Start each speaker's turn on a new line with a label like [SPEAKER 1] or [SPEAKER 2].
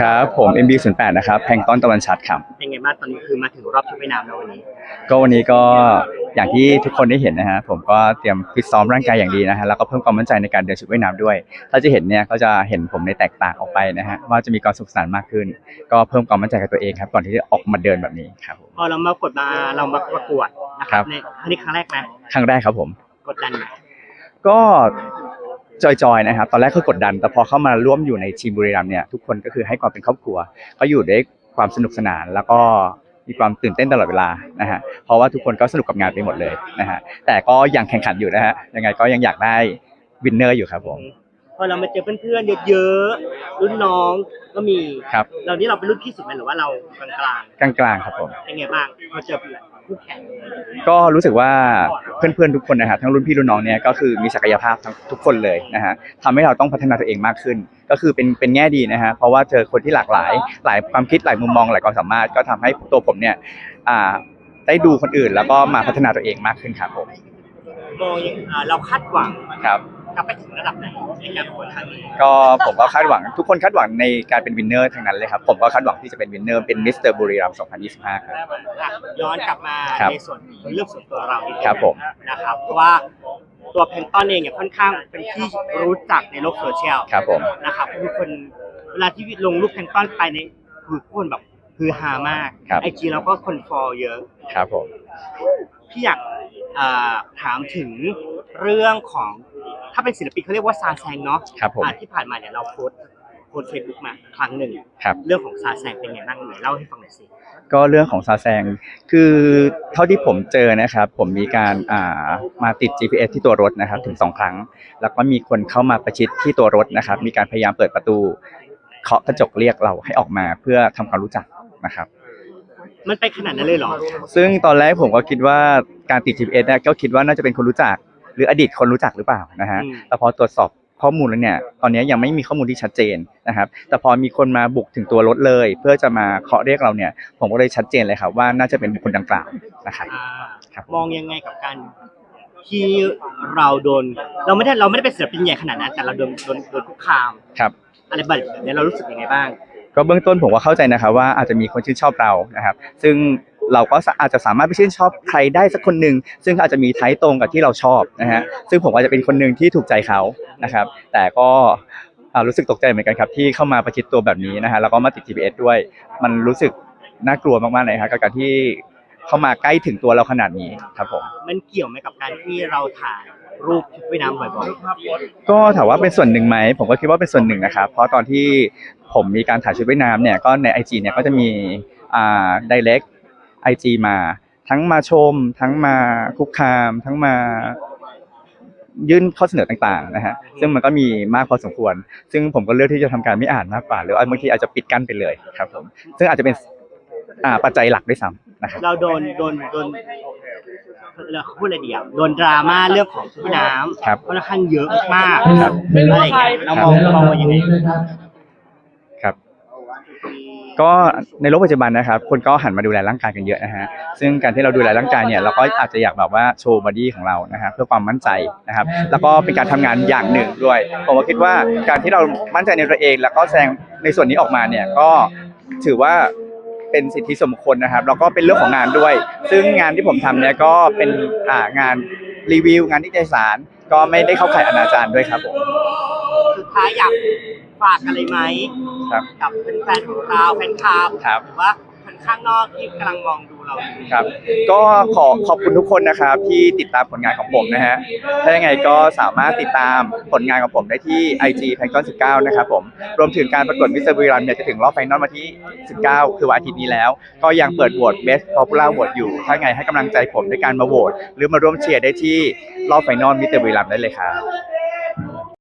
[SPEAKER 1] ครับผม MB08 นะครับแพลงต้อนตะวันชัดครับ
[SPEAKER 2] เป็นไงบ้างตอนนี้คือมาถึงรอบชุดว่ายน้ำแล้ววันนี้
[SPEAKER 1] ก็วันนี้ก็อย่างที่ทุกคนได้เห็นนะฮะผมก็เตรียมฟิตซ้อมร่างกายอย่างดีนะฮะแล้วก็เพิ่มความมั่นใจในการเดินชุดว่ายน้ำด้วย ถ้าจะเห็นเนี่ยก็จะเห็นผมในแตกต่างออกไปนะฮะว่าจะมีความสนุขสนานมากขึ้น ก็เพิ่มความมั่นใจกับตัวเองครับก่อนที่จะออกมาเดินแบบนี้ครับผม
[SPEAKER 2] พอเรามากดมาเรามาประกวดนะค
[SPEAKER 1] ครั
[SPEAKER 2] รับบในครั้งนี้ครั้งแรกไหม
[SPEAKER 1] ครั้งแรกครับผม
[SPEAKER 2] กดดันไหม
[SPEAKER 1] ก็ จอยๆนะครับ ตอนแรกก็กดดัน แต่พอเข้ามาร่วมอยู่ในทีมบุรีรัมย์เนี่ยทุกคนก็คือให้ความเป็นครอบครัวก็อยู่ด้วยความสนุกสนานแล้วก็มีความตื่นเต้นตลอดเวลานะฮะเพราะว่าทุกคนก็สนุกกับงานไปหมดเลยนะฮะแต่ก็ยังแข่งขันอยู่นะฮะยังไงก็ยังอยากได้วินเนอร์อยู่ครับผม
[SPEAKER 2] พอเรามาเจอเพื่อนๆเยอะๆรุ่นน้องก็มี
[SPEAKER 1] ครับ
[SPEAKER 2] เรานี่เราเป็นรุ่นพี่สุดไหมหรือว่าเรากลาง
[SPEAKER 1] กลางๆครับผม
[SPEAKER 2] ๆเป็นไงบ้างพอเจอคู่แข่ง
[SPEAKER 1] ก็รู้สึกว่าเพื่อนๆทุกคนนะฮะทั้งรุ่นพี่รุ่นน้องเนี่ยก็คือมีศักยภาพทั้งทุกคนเลยนะฮะทำให้เราต้องพัฒนาตัวเองมากขึ้น ก็คือเป็นเป็นแง่ดีนะฮะเพราะว่าเจอคนที่หลากหลาย หลายความคิดหลายมุมมองหลายความสามารถ ก็ทำให้ตัวผมเนี่ยอ่าได้ดูคนอื่นแล้วก็มาพัฒนาตัวเองมากขึ้นครับผม
[SPEAKER 2] มองยังอ่าเราคาดหวัง
[SPEAKER 1] ครับ
[SPEAKER 2] กลับไปถึงระดับไหนในการประกวดครั้งนี้
[SPEAKER 1] ก็ผมก็คาดหวังทุกคนคาดหวังในการเป็นวินเนอร์ทั้งนั้นเลยครับ ผมก็คาดหวังที่จะเป็นวินเนอร์เป็นมิสเตอร์บุรีรัมย์2025 ครับ
[SPEAKER 2] อะย้อนกลับมา
[SPEAKER 1] ครับ
[SPEAKER 2] ในส่วนเรื่องส่วนตัวเรานิดนึง
[SPEAKER 1] ครับผม
[SPEAKER 2] นะครับเพราะว่าตัวเพนต้อนเองเนี่ยค่อนข้างเป็นที่รู้จักในโลกโซเชียล
[SPEAKER 1] ครับผม
[SPEAKER 2] นะครับทุกคนเวลาที่ลงรูปเพนต้อนไปในคือทุกคนแบบคือฮามาก
[SPEAKER 1] ครับ
[SPEAKER 2] ไอจีเราก็คนฟอลเยอะ
[SPEAKER 1] ครับผม
[SPEAKER 2] พี่อยากอ่าถามถึงเรื่องของ ถ้าเป็นศิลปินเขาเรียกว่าซาแซงเนาะ
[SPEAKER 1] ครับผม
[SPEAKER 2] อ่าที่ผ่านมาเนี่ยเราโพสต์โพสเฟซบุ๊กมาครั้งหนึ่ง
[SPEAKER 1] ครับ
[SPEAKER 2] เรื่องของซาแซงเป็นไงบ้างไหนเล่าให้ฟังหน่อยสิ
[SPEAKER 1] ก็เรื่องของซาแซงคือเท่าที่ผมเจอนะครับ ผมมีการอ่ามาติด GPS ที่ตัวรถนะครับถึงสองครั้ง แล้วก็มีคนเข้ามาประชิดที่ตัวรถนะครับ มีการพยายามเปิดประตูเคาะกระจกเรียกเราให้ออกมาเพื่อทำความรู้จักนะครับ
[SPEAKER 2] มันไปขนาดนั้นเลยเหรอ
[SPEAKER 1] ซึ่งตอนแรกผมก็คิดว่าการติด GPS เนี่ยก็คิดว่าน่าจะเป็นคนรู้จัก หรืออดีตคนรู้จักหรือเปล่านะฮะ
[SPEAKER 2] อืม
[SPEAKER 1] แต่พอตรวจสอบข้อมูลแล้วเนี่ยตอนนี้ยังไม่มีข้อมูลที่ชัดเจนนะครับ แต่พอมีคนมาบุกถึงตัวรถเลย เพื่อจะมาเคาะเรียกเราเนี่ย ผมก็เลยชัดเจนเลยครับว่าน่าจะเป็นบุคคลดังกล่าวนะครับ
[SPEAKER 2] อ่า
[SPEAKER 1] ครับ
[SPEAKER 2] มองยังไงกับการที่เราโดน เราไม่ได้เราไม่ได้เป็นศิลปินใหญ่ขนาดนั้นแต่เราโดนโดนโดนคุกคาม
[SPEAKER 1] ครับ
[SPEAKER 2] อะไรแบบนี้เรารู้สึกยังไงบ้าง
[SPEAKER 1] ก็เบื้องต้นผมก็เข้าใจนะครับว่าอาจจะมีคนชื่นชอบเรานะครับ ซึ่ง เราก็อาจจะสามารถไปชื่นชอบใครได้สักคนหนึ่งซึ่งอาจจะมีไทป์ตรงกับที่เราชอบนะฮะซึ่งผมอาจจะเป็นคนหนึ่งที่ถูกใจเขานะครับ แต่ก็อ่ารู้สึกตกใจเหมือนกันครับที่เข้ามาประชิดตัวแบบนี้นะฮะแล้วก็มาติด GPS ด้วย มันรู้สึกน่ากลัวมากๆเลยครับกับการที่เข้ามาใกล้ถึงตัวเราขนาดนี้ครับผม
[SPEAKER 2] มันเกี่ยวไหมกับการที่เราถ่ายรูปชุดว่ายน้ำบ่อย
[SPEAKER 1] ก็ถามว่าเป็นส่วนหนึ่งไหมผมก็คิดว่าเป็นส่วนหนึ่งนะครับ เพราะตอนที่ผมมีการถ่ายชุดว่ายน้ำเนี่ยก็ใน IG เนี่ยก็จะมีอ่า direct IG มา ทั้งมาชม ทั้งมาคุกคาม ทั้งมายื่นข้อเสนอต่างๆนะฮะซึ่งมันก็มีมากพอสมควร ซึ่งผมก็เลือกที่จะทำการไม่อ่านมากกว่า หรือว่าบางทีอาจจะปิดกั้นไปเลยครับผมซึ่งอาจจะเป็นอ่าปัจจัยหลักด้วยซ้ำนะครับ
[SPEAKER 2] ๆเราโดนโดนโดนเราพูดอะไรดีอะโดนดราม่าเรื่องของชุดว่ายน้ำ
[SPEAKER 1] ครับ
[SPEAKER 2] ค่อนข้างเยอะมาก
[SPEAKER 1] ครับ
[SPEAKER 2] อะไรอย่างเงี้ยเรามองมองว่ายังไง
[SPEAKER 1] ครับ ก็ในโลกปัจจุบันนะครับคนก็หันมาดูแลร่างกายกันเยอะนะฮะซึ่งการที่เราดูแลร่างกายเนี่ยเราก็อาจจะอยากแบบว่าโชว์บอดี้ของเรานะฮะเพื่อความมั่นใจนะครับ แล้วก็เป็นการทำงานอย่างหนึ่งด้วยผมก็คิดว่าการที่เรามั่นใจในตัวเอง แล้วก็แสดงในส่วนนี้ออกมาเนี่ยก็ถือว่าเป็นสิทธิสมควรนะครับแล้วก็เป็นเรื่องของงานด้วย ซึ่งงานที่ผมทำเนี่ยก็เป็นอ่างานรีวิวงานนิตยสารก็ไม่ได้เข้าข่ายอนาจารด้วยครับผม
[SPEAKER 2] สุดท้ายอยาก ฝากอะไรไหม
[SPEAKER 1] ครับ
[SPEAKER 2] กับแฟนๆของเราแฟนคลับ
[SPEAKER 1] ครับ
[SPEAKER 2] หรือว่าคนข้างนอกที่กำลังมองดูเราอยู่
[SPEAKER 1] ครับก็ขอขอบคุณทุกคนนะครับที่ติดตามผลงานของผมนะฮะถ้ายังไงก็สามารถติดตามผลงานของผมได้ที่ IG p a n c o n 19 นะครับผมรวมถึงการประกวดมิสเตอร์บุรีรัมย์เนี่ยจะถึงรอบไฟนอลวันที่ 19 คือวันอาทิตย์นี้แล้ว ก็ยังเปิดโหวต Best Popular Vote อยู่ ถ้าไงให้กำลังใจผมด้วยการมาโหวตหรือมาร่วมเชียร์ได้ที่รอบไฟนอลมิสเตอร์บุรีรัมย์ได้เลยครับ